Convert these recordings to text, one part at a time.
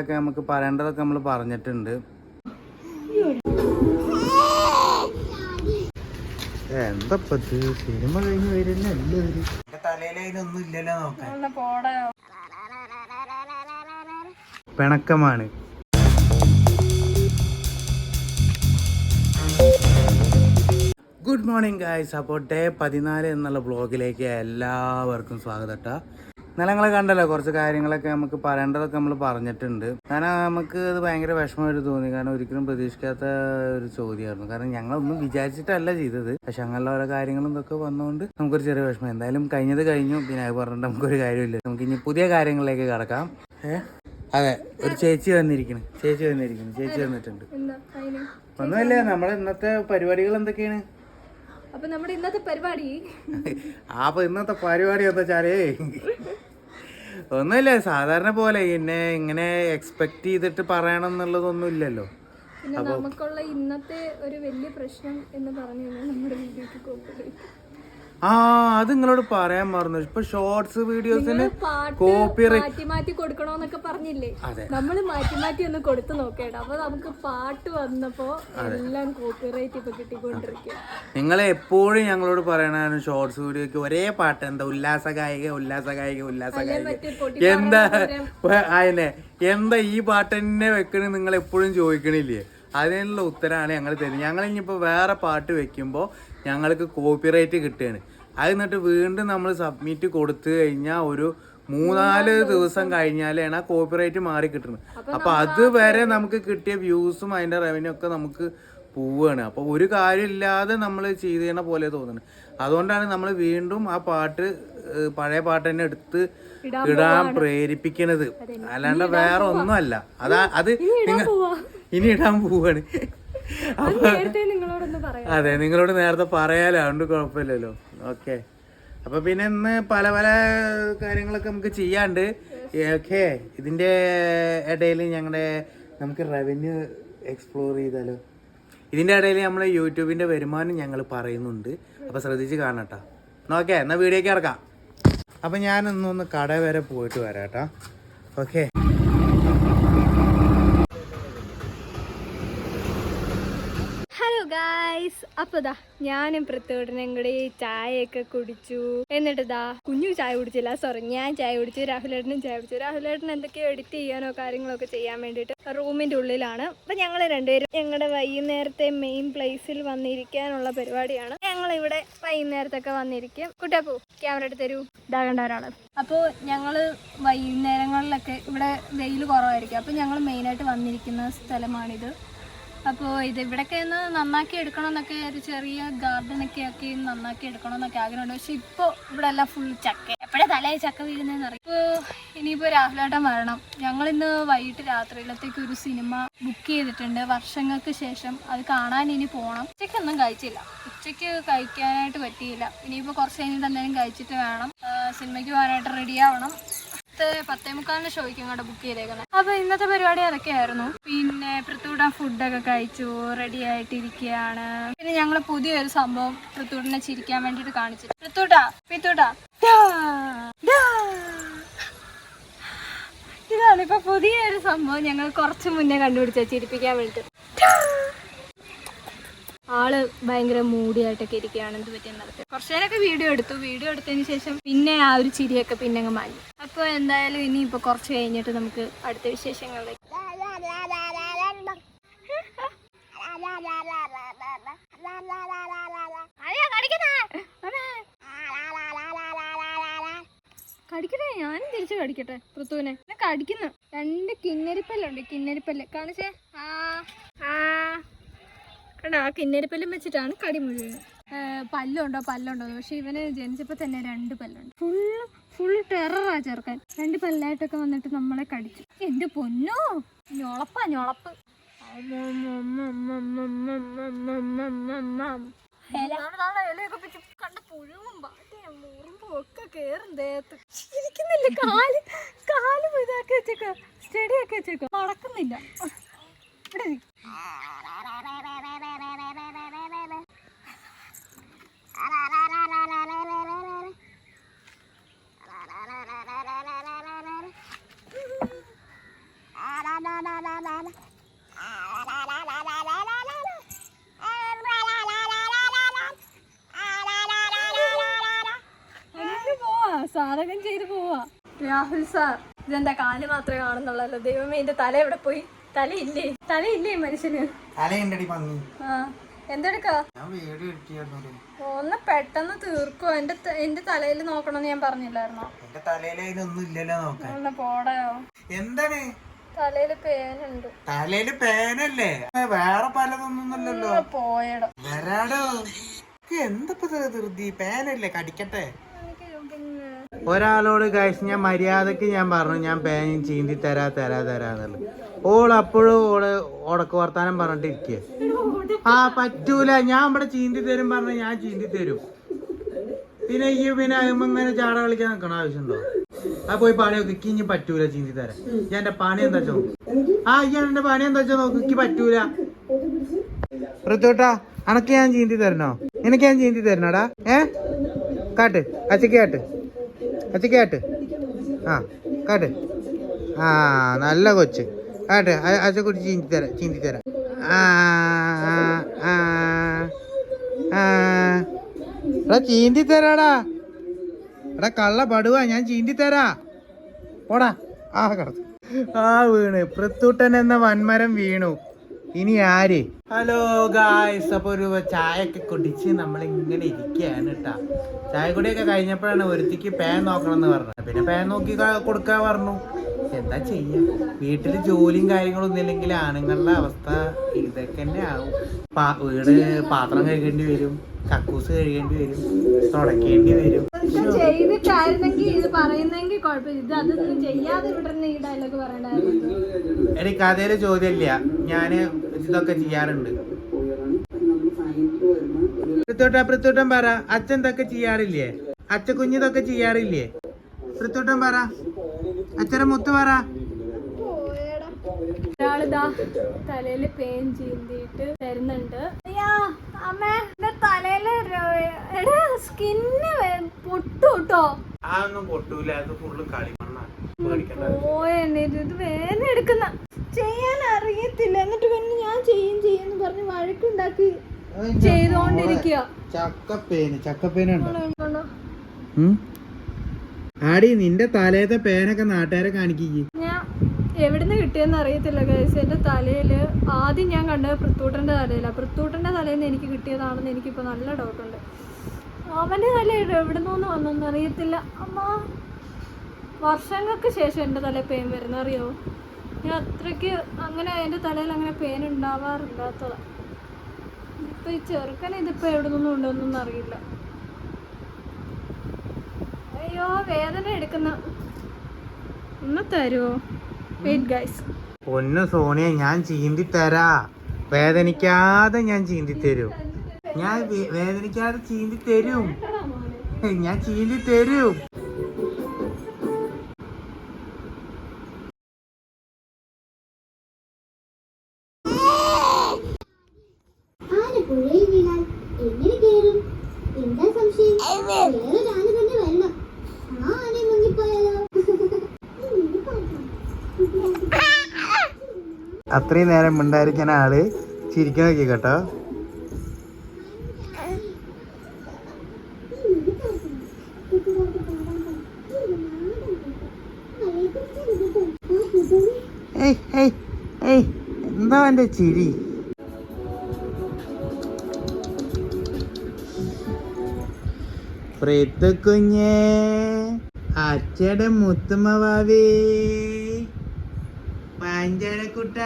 ഒക്കെ നമുക്ക് പറയേണ്ടതൊക്കെ നമ്മൾ പറഞ്ഞിട്ടുണ്ട്. എന്താ സിനിമ കഴിഞ്ഞ് വരുന്ന എല്ലാവരും ഇല്ലല്ലോ നോക്കാൻ. പിണക്കമാണ്. ഗുഡ് മോർണിംഗ് ഗായ്സ് അപ്പോൾ ഡേ പതിനാല് എന്നുള്ള ബ്ലോഗിലേക്ക് എല്ലാവർക്കും സ്വാഗതം കേട്ടോ നിങ്ങളെ കണ്ടല്ലോ കുറച്ച് കാര്യങ്ങളൊക്കെ നമുക്ക് പറയേണ്ടതൊക്കെ നമ്മൾ പറഞ്ഞിട്ടുണ്ട്. കാരണം നമുക്ക് അത് ഭയങ്കര വിഷമമായിട്ട് തോന്നി. കാരണം ഒരിക്കലും പ്രതീക്ഷിക്കാത്ത ഒരു ചോദ്യമായിരുന്നു. കാരണം ഞങ്ങളൊന്നും വിചാരിച്ചിട്ടല്ല ചെയ്തത്. പക്ഷെ അങ്ങനെയുള്ള ഓരോ കാര്യങ്ങളും ഇതൊക്കെ വന്നുകൊണ്ട് നമുക്കൊരു ചെറിയ വിഷമം. എന്തായാലും കഴിഞ്ഞത് കഴിഞ്ഞു. പിന്നെ അത് പറഞ്ഞിട്ട് നമുക്കൊരു കാര്യമില്ല. നമുക്ക് ഇനി പുതിയ കാര്യങ്ങളിലേക്ക് കടക്കാം. ഏ? അതെ ഒരു ചേച്ചി വന്നിരിക്കുന്നു ചേച്ചി വന്നിരിക്കുന്നു ചേച്ചി വന്നിട്ടുണ്ട്. ഒന്നുമില്ല നമ്മുടെ ഇന്നത്തെ പരിപാടികൾ എന്തൊക്കെയാണ്? അപ്പൊ നമ്മുടെ ഇന്നത്തെ പരിപാടി? ആ അപ്പൊ ഇന്നത്തെ പരിപാടി എന്താ വെച്ചാലേ ഒന്നുമില്ല സാധാരണ പോലെ എന്നെ ഇങ്ങനെ എക്സ്പെക്ട് ചെയ്തിട്ട് പറയണം എന്നുള്ളതൊന്നും ഇല്ലല്ലോ. പിന്നെ നമുക്കുള്ള ഇന്നത്തെ ഒരു വലിയ പ്രശ്നം എന്ന് പറഞ്ഞു കഴിഞ്ഞാൽ നമ്മുടെ വീഡിയോക്ക് കോപ്പിറൈറ്റ് ആ അത് നിങ്ങളോട് പറയാൻ മറന്നു. ഇപ്പൊ ഷോർട്സ് വീഡിയോസിന് കോപ്പി മാറ്റി മാറ്റി കൊടുക്കണോന്നൊക്കെ പറഞ്ഞില്ലേ. നമ്മൾ മാറ്റി മാറ്റി ഒന്ന് കൊടുത്തു നോക്കേണ്ട അപ്പൊ നമുക്ക് പാട്ട് വന്നപ്പോ എല്ലാം കോപ്പിറൈറ്റ് ഇപ്പൊ കിട്ടിക്കൊണ്ടിരിക്കും. നിങ്ങൾ എപ്പോഴും ഞങ്ങളോട് പറയണു ഷോർട്സ് വീഡിയോക്ക് ഒരേ പാട്ട്. എന്താ ഉല്ലാസ ഗായിക ഉല്ലാസ ഗായിക ഉല്ലാസ ഗായിക എന്താ അതിനെ എന്താ ഈ പാട്ട് തന്നെ വെക്കണ നിങ്ങൾ എപ്പോഴും ചോദിക്കണില്ലേ? അതിനുള്ള ഉത്തരമാണ് ഞങ്ങൾ തരുന്നത്. ഞങ്ങൾ ഇനിയിപ്പോൾ വേറെ പാട്ട് വെക്കുമ്പോൾ ഞങ്ങൾക്ക് കോപ്പിറൈറ്റ് കിട്ടുകയാണ്. അത് എന്നിട്ട് വീണ്ടും നമ്മൾ സബ്മിറ്റ് കൊടുത്തു കഴിഞ്ഞാൽ ഒരു മൂന്നാൽ ദിവസം കഴിഞ്ഞാലാണ് ആ കോപ്പിറൈറ്റ് മാറി കിട്ടുന്നത്. അപ്പൊ അതുവരെ നമുക്ക് കിട്ടിയ വ്യൂസും അതിന്റെ റവന്യൂ ഒക്കെ നമുക്ക് പോവുകയാണ് അപ്പൊ ഒരു കാര്യമില്ലാതെ നമ്മൾ ചെയ്തേണ പോലെ തോന്നുന്നത് അതുകൊണ്ടാണ് നമ്മൾ വീണ്ടും ആ പാട്ട് പഴയ പാട്ട് തന്നെ എടുത്ത് ഇടാൻ പ്രേരിപ്പിക്കണത്. അല്ലാണ്ട് വേറെ ഒന്നുമല്ല. അതാ അത് നിങ്ങൾ ഇനി ഇടാൻ പോവാണ്. അതെ നിങ്ങളോട് നേരത്തെ പറയാലോ അതുകൊണ്ട് കുഴപ്പമില്ലല്ലോ. ഓക്കെ. അപ്പൊ പിന്നെ ഇന്ന് പല പല കാര്യങ്ങളൊക്കെ നമുക്ക് ചെയ്യാണ്ട്. ഓക്കെ ഇതിന്റെ ഇടയിൽ ഞങ്ങളുടെ നമുക്ക് റവന്യൂ എക്സ്പ്ലോർ ചെയ്താലോ? ഇതിന്റെ ഇടയിൽ നമ്മൾ യൂട്യൂബിന്റെ വരുമാനം ഞങ്ങൾ പറയുന്നുണ്ട്. അപ്പൊ ശ്രദ്ധിച്ച് കാണട്ടെ. ഓക്കെ എന്നാ വീഡിയോക്ക് ഇറക്കാം അപ്പൊ ഞാൻ ഇന്നൊന്ന് കട വരെ പോയിട്ട് വരാട്ടോ. ഓക്കെ ഹലോ ഗായ്സ് അപ്പൊ ദാ ഞാനും പൃഥ്വിടനും കൂടി ചായയൊക്കെ കുടിച്ചു. എന്നിട്ട് ദാ കുഞ്ഞു ചായ കുടിച്ചില്ല സോറി ഞാൻ ചായ കുടിച്ചു രാഹുലേട്ടനും ചായ കുടിച്ചു. രാഹുലേട്ടൻ എന്തൊക്കെയോ എഡിറ്റ് ചെയ്യാനോ കാര്യങ്ങളൊക്കെ ചെയ്യാൻ വേണ്ടിയിട്ട് റൂമിന്റെ ഉള്ളിലാണ്. അപ്പൊ ഞങ്ങൾ രണ്ടുപേരും ഞങ്ങളുടെ വൈകുന്നേരത്തെ മെയിൻ പ്ലേസിൽ വന്നിരിക്കാനുള്ള പരിപാടിയാണ്. ഞങ്ങൾ ഇവിടെ വൈകുന്നേരത്തൊക്കെ വന്നിരിക്കും. കുട്ടാപ്പു ക്യാമറ എടുത്ത് തരൂ. ഇതാകേണ്ട ഒരാൾ. അപ്പോൾ ഞങ്ങൾ വൈകുന്നേരങ്ങളിലൊക്കെ ഇവിടെ വെയിൽ കുറവായിരിക്കും. അപ്പോൾ ഞങ്ങൾ മെയിനായിട്ട് വന്നിരിക്കുന്ന സ്ഥലമാണിത്. അപ്പോൾ ഇത് ഇവിടെയൊക്കെ ഒന്ന് നന്നാക്കി എടുക്കണം എന്നൊക്കെ ഒരു ചെറിയ ഗാർഡൻ ഒക്കെ ആക്കി നന്നാക്കി എടുക്കണം എന്നൊക്കെ ആഗ്രഹമുണ്ട്. പക്ഷെ ഇപ്പോൾ ഇവിടെ എല്ലാം ഫുൾ ചക്ക. എപ്പോഴാണ് തലയിൽ ചക്ക വീഴുന്നതെന്ന് അറിയാം? ഇപ്പോൾ ഇനിയിപ്പോൾ രാഹുലേട്ടൻ വരണം. ഞങ്ങൾ ഇന്ന് വൈകിട്ട് രാത്രിയിലത്തേക്ക് ഒരു സിനിമ ബുക്ക് ചെയ്തിട്ടുണ്ട്. വർഷങ്ങൾക്ക് ശേഷം അത് കാണാൻ ഇനി പോകണം ഉച്ചയ്ക്കൊന്നും കഴിച്ചില്ല. ഉച്ചയ്ക്ക് കഴിക്കാനായിട്ട് പറ്റിയില്ല. ഇനിയിപ്പോൾ കുറച്ച് കഴിഞ്ഞിട്ട് എന്തെങ്കിലും കഴിച്ചിട്ട് വേണം. സിനിമയ്ക്ക് പോകാനായിട്ട് റെഡി ആവണം. പത്ത് പത്തേ മുക്കാലിന് ഷോയ്ക്ക് ഇങ്ങോട്ട് ബുക്ക് ചെയ്തേക്കുന്നത് അപ്പൊ ഇന്നത്തെ പരിപാടി അതൊക്കെയായിരുന്നു. പിന്നെ പൃഥ്വിടൻ ഫുഡൊക്കെ കഴിച്ചു റെഡി ആയിട്ടിരിക്കുകയാണ് പിന്നെ ഞങ്ങൾ പുതിയൊരു സംഭവം പൃത്തൂടിനെ ചിരിക്കാൻ വേണ്ടിട്ട് കാണിച്ചു. പൃഥ്വിടാ പിത്തൂട്ടാ ഇതാണ് ഇപ്പൊ പുതിയൊരു സംഭവം ഞങ്ങൾ കുറച്ച് മുന്നേ കണ്ടുപിടിച്ച ചിരിപ്പിക്കാൻ വേണ്ടിട്ട് ആൾ ഭയങ്കര മൂടിയായിട്ടൊക്കെ ഇരിക്കുകയാണ് എന്ത് കുറച്ചു നേരമൊക്കെ വീഡിയോ എടുത്തു. വീഡിയോ എടുത്തതിന് ശേഷം പിന്നെ ആ ഒരു ചിരിയൊക്കെ പിന്നെ അങ്ങ് മാറ്റി അപ്പോൾ എന്തായാലും ഇനി ഇപ്പൊ കുറച്ച് കഴിഞ്ഞിട്ട് നമുക്ക് അടുത്ത വിശേഷങ്ങളിലേക്ക്. കടിക്കട്ടെ? ഞാനും തിരിച്ചു കടിക്കട്ടെ പൃഥുവിനെ. എന്നെ രണ്ട് കിന്നരിപ്പല്ലുണ്ട് കിന്നരിപ്പല്ല്. കാണിച്ചേ? ആ. ആ. കണ്ടോ ആ കിന്നരിപ്പല്ലും വെച്ചിട്ടാണ് കടി മുഴുവൻ. പല്ലുണ്ടോ? പല്ലുണ്ടോ. പക്ഷെ ഇവന് ജനിച്ചപ്പോൾ തന്നെ രണ്ട് പല്ലുണ്ട്. ഫുള്ള് ഫുൾ ടെററാ ചേർക്കാൻ രണ്ട് പല്ലായിട്ടൊക്കെ വന്നിട്ട് നമ്മളെ കടിച്ചു. എന്റെ പൊന്നോ? ഞൊളപ്പാ ഞൊളപ്പ്. കണ്ട പുഴുവും പാട്ടയും മുറുമ്പും ഒക്കെ കേറും ദേഹത്ത്. ഇരിക്കുന്നില്ല കാൽ കാലും ഇതാക്കി വെച്ചേക്ക. സ്റ്റഡി ആക്കി വെച്ചേക്ക. നടക്കുന്നില്ല ഇവിടെ സാധകം ചെയ്ത് പോവാ. രാഹുൽ സാർ ഇതെന്താ കാൽ മാത്രമേ കാണുന്നുള്ളല്ലോ? ദൈവമേ എന്റെ തല എവിടെ പോയി? തലയില്ലേ തലയില്ലേ മനുഷ്യന്? തലയുണ്ടടി പന്നി ആ എന്തെടുക്കാ? ഒന്ന് പെട്ടെന്ന് തീർക്കോ. എന്റെ എന്റെ തലയിൽ നോക്കണമെന്ന് ഞാൻ പറഞ്ഞില്ലായിരുന്നോ? എന്റെ തലയിലൊന്നും ഇല്ലല്ലോ നോക്കാൻ. ഒന്ന് പോടയോ? എന്താണ്? തലയിൽ പേനുണ്ട്. തലയിൽ പേനല്ലേ? വേറെ പലതൊന്നുമല്ലല്ലോ ഒന്ന് പോയടോ. വരാടോ. എന്തപ്പോ ധൃതി? പേനല്ലേ കടിക്കട്ടെ? ഒരാളോട് കഴിച്ച് ഞാൻ മര്യാദയ്ക്ക് ഞാൻ പറഞ്ഞു ഞാൻ പേനും ചീന്തി തരാ തരാ തരാന്നുള്ളത് ഓൾ അപ്പോഴും ഓൾ ഉടക്ക് വർത്താനം പറഞ്ഞിട്ട് ആ പറ്റൂല. ഞാൻ ഇവിടെ ചീന്തി തരും പറഞ്ഞു ഞാൻ ചീന്തി തരും. പിന്നെ ഈ പിന്നെ ഇങ്ങനെ ചാട കളിക്കാൻ നിൽക്കണ ആവശ്യമുണ്ടോ? ആ പോയി പണി നോക്കി. ഇനി പറ്റൂല ചീന്തി തരാൻ. ഞാൻ എന്റെ പണി എന്താ വെച്ചോ ആ ഞാൻ എന്റെ പണി എന്താ വെച്ചോ നോക്കി. പറ്റൂല. ഋത്തുട്ടാ അനക്ക് ഞാൻ ചീന്തി തരണോ? നിനക്ക് ഞാൻ ചീന്തി തരണോടാ? ഏ? കാട്ട് അച്ചക്ക് കാട്ട്. അച്ചക്ക് കേട്ട്. ആ കേട്ട്. ആ നല്ല കൊച്ച്. കേട്ട് കാട്ട് കുറിച്ച് ചീന്തി തരാം ചീന്തി തരാം. എടാ ചീന്തി തരാടാ. എടാ കള്ള പടുവാ ഞാൻ ചീന്തി തരാ. ഓടാ ആ കിടന്നു ആ വീണ്. പൃത്തൂട്ടൻ എന്ന വൻമരം വീണു. ഇനി ആര്? ഹലോ ഗായ്സ് അപ്പൊ ഒരു ചായ ഒക്കെ കുടിച്ച് നമ്മൾ ഇങ്ങനെ ഇരിക്കുകയാണ് കേട്ടാ ചായ കുടിയൊക്കെ കഴിഞ്ഞപ്പോഴാണ് ഒരുത്തിക്ക് പേൻ നോക്കണം എന്ന് പറഞ്ഞത്. പിന്നെ പേൻ നോക്കി കൊടുക്കാൻ പറഞ്ഞു. എന്താ ചെയ്യാ? വീട്ടിൽ ജോലിയും കാര്യങ്ങളും ഒന്നും ഇല്ലെങ്കിൽ ആണുങ്ങളുടെ അവസ്ഥ ഇതൊക്കെ തന്നെ ആവും. പാ- വീട് പാത്രം കഴുകേണ്ടി വരും കക്കൂസ് കഴുകേണ്ടി വരും തുടക്കേണ്ടി വരും. ചെയ്തിട്ടായിരുന്നെങ്കിൽ ഇത് പറയുന്നെങ്കിൽ കുഴപ്പമില്ല. ഇത് അതൊന്നും ചെയ്യാതെ ഈ ഡയലോഗ് പറയണ്ടായിരുന്നു. എനിക്ക് അതേ ചോദ്യമില്ല. ഞാൻ ഇതൊക്കെ ചെയ്യാറുണ്ട്. പൃത്തോട്ട പൃത്തോട്ടം പറ. അച്ഛൻ ഇതൊക്കെ ചെയ്യാറില്ലേ? അച്ഛ കുഞ്ഞിതൊക്കെ ചെയ്യാറില്ലേ? പൃത്തോട്ടം പറ. അച്ഛനെ മുത്ത് പറ. ഒരാളിതാ തലയിൽ പേൻ ചീന്തിയിട്ട് വരുന്നുണ്ട് അയ്യാ അമ്മേ എന്റെ തലയിൽ എടാ സ്കിന്ന് പൊട്ടു കേട്ടോ അതൊന്നും പൊട്ടൂല. അത് ഫുള്ള് കളിമണ്ണാണ് പേടിക്കണ്ട ഓ ഇത് വേദന എടുക്കുന്ന ചെയ്യാൻ അറിയത്തില്ല എന്നിട്ട് പിന്നെ ഞാൻ ചെയ്യും ചെയ്യും പറഞ്ഞ് വഴക്കുണ്ടാക്കി ചെയ്തോണ്ടിരിക്കുക ചക്കപ്പേന് ചക്കപ്പേന ആടി നിന്റെ തലേത്തെ പേനൊക്കെ നാട്ടുകാരെ കാണിക്കേ ഞാൻ എവിടുന്ന് കിട്ടിയെന്ന് അറിയത്തില്ല ഗൈസ് എന്റെ തലയിൽ ആദ്യം ഞാൻ കണ്ടത് പൃത്തൂട്ടന്റെ തലയിലാണ് പൃത്തൂട്ടന്റെ തലയിൽ നിന്ന് എനിക്ക് കിട്ടിയതാണെന്ന് എനിക്കിപ്പോൾ നല്ല ഡൗട്ടുണ്ട് അവന്റെ തലയിൽ തല എവിടുന്നോന്ന് വന്നെന്ന് അറിയത്തില്ല. അമ്മ വർഷങ്ങൾക്ക് ശേഷം എന്റെ തലയിൽ പെയിൻ വരുന്ന അറിയോ? ഞാൻ അങ്ങനെ എന്റെ തലയിൽ അങ്ങനെ പെയിൻ ഉണ്ടാവാറില്ലാത്തതാണ് ഇപ്പം ഈ ചെറുക്കനെ ഇതിപ്പോൾ എവിടെ നിന്നും ഉണ്ടോന്നൊന്നും അറിയില്ല. അയ്യോ വേദന എടുക്കുന്ന. ഒന്ന് തരുമോ വെയിറ്റ് സോണിയ ഞാൻ ചീന്തി തരാ വേദനിക്കാതെ ഞാൻ ചീന്തി തരും ഞാൻ വേദനിക്കാതെ ചീന്തി തരും ഞാൻ ചീന്തി തരും ആനപ്പുഴയിൽ വീണാൽ എങ്ങനെ കയറും എന്താ സംശയം? വേറൊരു ആന തന്നെ വരണം. ആ ആനയെ മുങ്ങിപ്പോയാലോ? അത്രയും നേരം മിണ്ടായിരിക്കാൻ ആൾ ചിരിക്കാൻ നോക്കി കേട്ടോ. ഏയ് ഏയ് ഏയ് എന്താ എന്റെ ചിരി? പ്രീത്ത് കുഞ്ഞേ. അച്ഛടെ മുത്തുമ്മ ഭാവി പാഞ്ചാരക്കുട്ട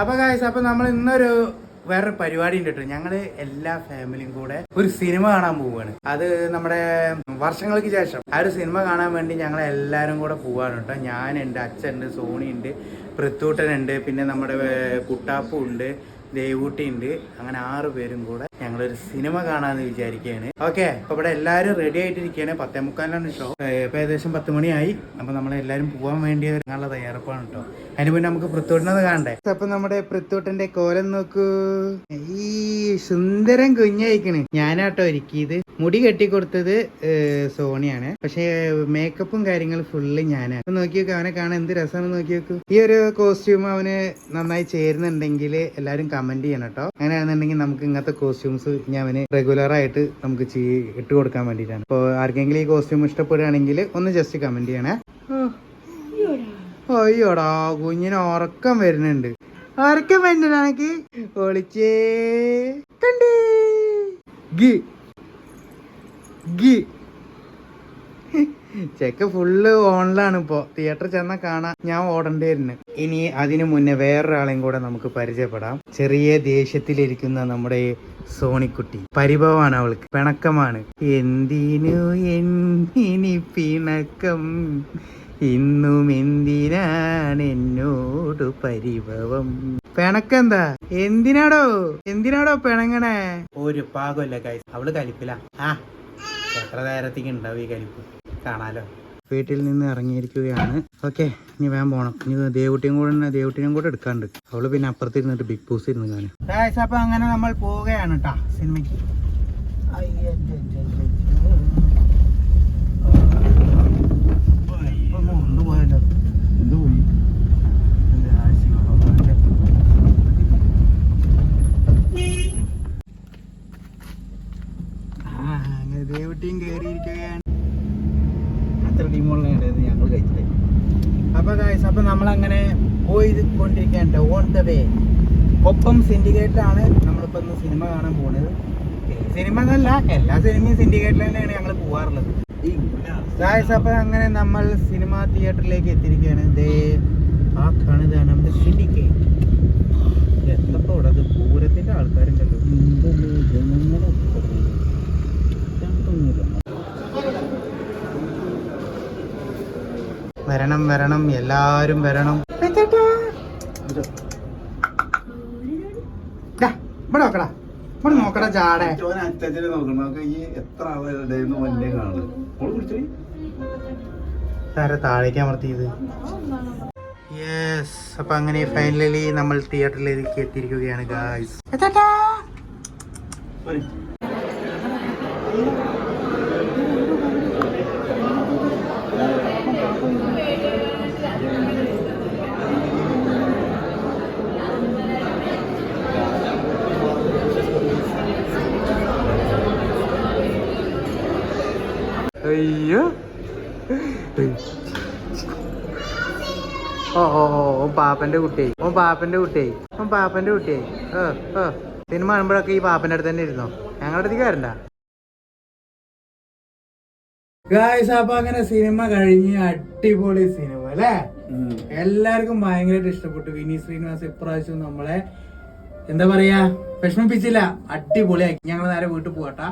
അപ്പൊ കാഴ്ച അപ്പൊ നമ്മൾ ഇന്നൊരു വേറൊരു പരിപാടി ഉണ്ട് കേട്ടോ. ഞങ്ങൾ എല്ലാ ഫാമിലിയും കൂടെ ഒരു സിനിമ കാണാൻ പോവുകയാണ്. അത് നമ്മുടെ വർഷങ്ങൾക്ക് ശേഷം. ആ ഒരു സിനിമ കാണാൻ വേണ്ടി ഞങ്ങൾ എല്ലാവരും കൂടെ പോവാണ് കേട്ടോ. ഞാനുണ്ട് അച്ഛനുണ്ട് സോണി ഉണ്ട് പൃത്തൂട്ടനുണ്ട് പിന്നെ നമ്മുടെ ഏർ, കുട്ടാപ്പു ഉണ്ട് ദേവൂട്ടി ഉണ്ട് അങ്ങനെ ആറ് പേരും കൂടെ ഞങ്ങളൊരു സിനിമ കാണാന്ന് വിചാരിക്കുകയാണ് ഓക്കെ അപ്പൊ ഇവിടെ എല്ലാരും റെഡി ആയിട്ടിരിക്കുകയാണ് പത്തേ മുക്കാലാണ് ഷോ ഇപ്പൊ ഏകദേശം പത്ത് മണിയായി. അപ്പൊ നമ്മളെല്ലാരും പോകാൻ വേണ്ടി ഒരുങ്ങാനുള്ള തയ്യാറെടുപ്പാണ് കേട്ടോ അതിന് മുന്നേ നമുക്ക് പൃത്തൂട്ടിനത് കാണണ്ടേ? അപ്പൊ നമ്മുടെ പൃത്തൂട്ടന്റെ കോലം നോക്കൂ. ഈ സുന്ദരം കുഞ്ഞയക്കണ് ഞാനാട്ടോ ഒരുക്കിയത്. മുടി കെട്ടിക്കൊടുത്തത് സോണിയാണ്. പക്ഷേ മേക്കപ്പും കാര്യങ്ങളും ഫുള്ള് ഞാനാണ്. നോക്കി നോക്ക് അവനെ കാണാൻ എന്ത് രസമാണ് നോക്കി ഈ ഒരു കോസ്റ്റ്യൂം അവന് നന്നായി ചേരുന്നുണ്ടെങ്കിൽ എല്ലാവരും കമന്റ് ചെയ്യണം കേട്ടോ അങ്ങനെയാണെന്നുണ്ടെങ്കിൽ നമുക്ക് ഇങ്ങനത്തെ കോസ്റ്റ്യൂംസ് ഞാൻ റെഗുലർ ആയിട്ട് നമുക്ക് ഇട്ട് കൊടുക്കാൻ വേണ്ടിയിട്ടാണ്. അപ്പോൾ ആർക്കെങ്കിലും ഈ കോസ്റ്റ്യൂം ഇഷ്ടപ്പെടുകയാണെങ്കിൽ ഒന്ന് ജസ്റ്റ് കമന്റ് ചെയ്യണേ. അയ്യോടാ കുഞ്ഞിന് ഉറക്കം വരുന്നുണ്ട്. ഉറക്കം വരുന്നുണ്ട് എനിക്ക് ഒളിച്ചേ. കണ്ടേ ഗി. ഗി. ചെക്ക് ഫുള്ള് ഓണിലാണ് ഇപ്പോ. തിയേറ്ററിൽ ചെന്നാൽ കാണാൻ ഞാൻ ഓടേണ്ടി വരുന്നു. ഇനി അതിനു മുന്നേ വേറൊരാളെയും കൂടെ നമുക്ക് പരിചയപ്പെടാം. ചെറിയ ദേഷ്യത്തിലിരിക്കുന്ന നമ്മുടെ സോണിക്കുട്ടി. പരിഭവമാണ് അവൾക്ക്. പിണക്കമാണ്. എന്തിനു എന്നിനി പിണക്കം? ഇന്നും എന്തിനാണ് എന്നോട് പരിഭവം? പിണക്കെന്താ? എന്തിനാടോ? എന്തിനാടോ പിണങ്ങണേ? ഒരു പാകമല്ല കൈ അവൾ കലിപ്പില. ആ എത്ര നേരത്തേക്ക് ഉണ്ടാവും ഈ കലിപ്പ്? കാണാലോ. വീട്ടിൽ നിന്ന് ഇറങ്ങിയിരിക്കുകയാണ്. ഓക്കെ ഇനി വേഗം പോണം. ഇനി ദേവുട്ടിയും കൂടെ ദേവുട്ടിനെയും കൂടെ എടുക്കാണ്ട്. അവൾ പിന്നെ അപ്പുറത്ത് ഇരുന്നിട്ട് ബിഗ് ബോസ് ഇരുന്ന് കാണും. അപ്പൊ അങ്ങനെ നമ്മൾ പോവുകയാണ് കേട്ടാ സിനിമയ്ക്ക്. ദേവട്ടിയും കയറിയിരിക്കുക കയറിയിരിക്കുകയാണ് ടീമുകളെ ഉണ്ടായിരുന്നു ഞങ്ങൾ കഴിച്ചത് അപ്പൊ ഗായ്സ് അപ്പൊ നമ്മളങ്ങനെ പോയി കൊണ്ടിരിക്കുകയാണ് ഓൺ ദ വേ ഒപ്പം സിൻഡിക്കേറ്റിലാണ് നമ്മളിപ്പോ ഇന്ന് സിനിമ കാണാൻ പോകുന്നത് സിനിമ എന്നല്ല എല്ലാ സിനിമയും സിൻഡിക്കേറ്റിൽ തന്നെയാണ് ഞങ്ങൾ പോവാറുള്ളത്. ഗായ്സ് അപ്പൊ അങ്ങനെ നമ്മൾ സിനിമ തിയേറ്ററിലേക്ക് എത്തിയിരിക്കുകയാണ്. ദേ ആ കാണുന്നതാണ് നമ്മുടെ സിൻഡിക്കേറ്റ് എത്തപ്പോ ഇവിടെ അത് പൂരത്തിന്റെ ആൾക്കാരുണ്ടല്ലോ. വരണം വരണം. എല്ലാരും വരണം ഇവിടെ നോക്കടാ. ഇവിടെ നോക്കടാ താഴേക്ക് അമർത്തിയത് യെസ് അപ്പൊ അങ്ങനെ ഫൈനലി നമ്മൾ തിയേറ്ററിലേക്ക് എത്തിയിരിക്കുകയാണ് ഗായ്സ് ഓ ഓ ഓ ഓൻ പാപ്പന്റെ കുട്ടി. ഓൻ പാപ്പന്റെ കുട്ടി. ഓൻ പാപ്പന്റെ കുട്ടി. ഏ ഏ സിനിമ കാണുമ്പോഴൊക്കെ ഈ പാപ്പന്റെ അടുത്ത് തന്നെ ഇരുന്നോ? ഞങ്ങളുടെ അടുത്ത് കാരണ്ട ഗായ്സ് അപ്പൊ അങ്ങനെ സിനിമ കഴിഞ്ഞ് അടിപൊളി സിനിമ അല്ലേ? എല്ലാവർക്കും ഭയങ്കരമായിട്ട് ഇഷ്ടപ്പെട്ടു. വിനീത് ശ്രീനിവാസ് ഇപ്രാവശ്യം നമ്മളെ എന്താ പറയാ വിഷമിപ്പിച്ചില്ല. അടിപൊളിയാക്കി ഞങ്ങൾ നേരെ വീട്ടിൽ പോകട്ടാ.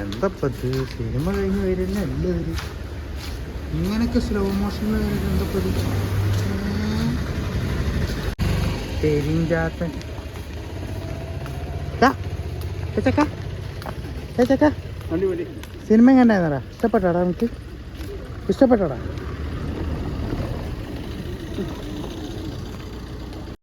എന്താ സിനിമ കഴിഞ്ഞ് വരുന്ന എല്ലാവരും ഇങ്ങനൊക്കെ സ്ലോ മോഷൻ പെരിഞ്ചാത്തൻ സിനിമ എങ്ങനെയായിരുന്നടാ ഇഷ്ടപ്പെട്ടാടാ നമുക്ക് ഇഷ്ടപ്പെട്ടാടാ